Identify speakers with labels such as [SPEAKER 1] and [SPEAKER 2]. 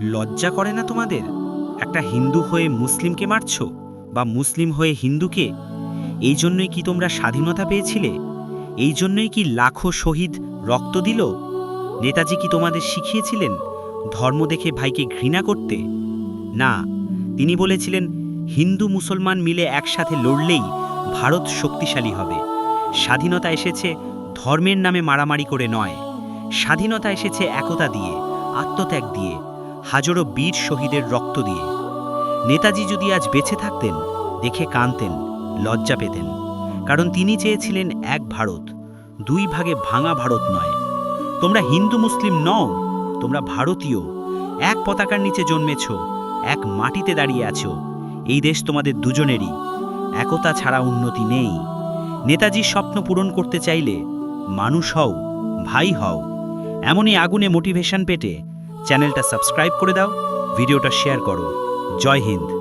[SPEAKER 1] লজ্জা করে না তোমাদের? একটা হিন্দু হয়ে মুসলিমকে মারছো বা মুসলিম হয়ে হিন্দুকে? এই জন্যই কি তোমরা স্বাধীনতা পেয়েছিলে? এই জন্যই কি লাখো শহীদ রক্ত দিল? নেতাজি কি তোমাদের শিখিয়েছিলেন ধর্ম দেখে ভাইকে ঘৃণা করতে? না, তিনি বলেছিলেন, হিন্দু মুসলমান মিলে একসাথে লড়লেই ভারত শক্তিশালী হবে। স্বাধীনতা এসেছে ধর্মের নামে মারামারি করে নয়। স্বাধীনতা এসেছে একতা দিয়ে, আত্মত্যাগ দিয়ে। হাজারো বীর শহীদের রক্ত দিয়ে। নেতাজি যদি আজ বেঁচে থাকতেন, দেখে কানতেন লজ্জা পেতেন। কারণ তিনি চেয়েছিলেন এক ভারত, দুই ভাগে ভাঙা ভারত নয়। তোমরা হিন্দু মুসলিম নও, তোমরা ভারতীয়। এক পতাকার নিচে জন্মেছ, এক মাটিতে দাঁড়িয়ে আছো। এই দেশ তোমাদের দুজনেরই, একতা ছাড়া উন্নতি নেই। নেতাজির স্বপ্ন পূরণ করতে চাইলে, মানুষ হও, ভাই হও, এমনই আগুনে মোটিভেশন পেটে চ্যানেলটা সাবস্ক্রাইব করে দাও ভিডিওটা শেয়ার করো। জয় হিন্দ।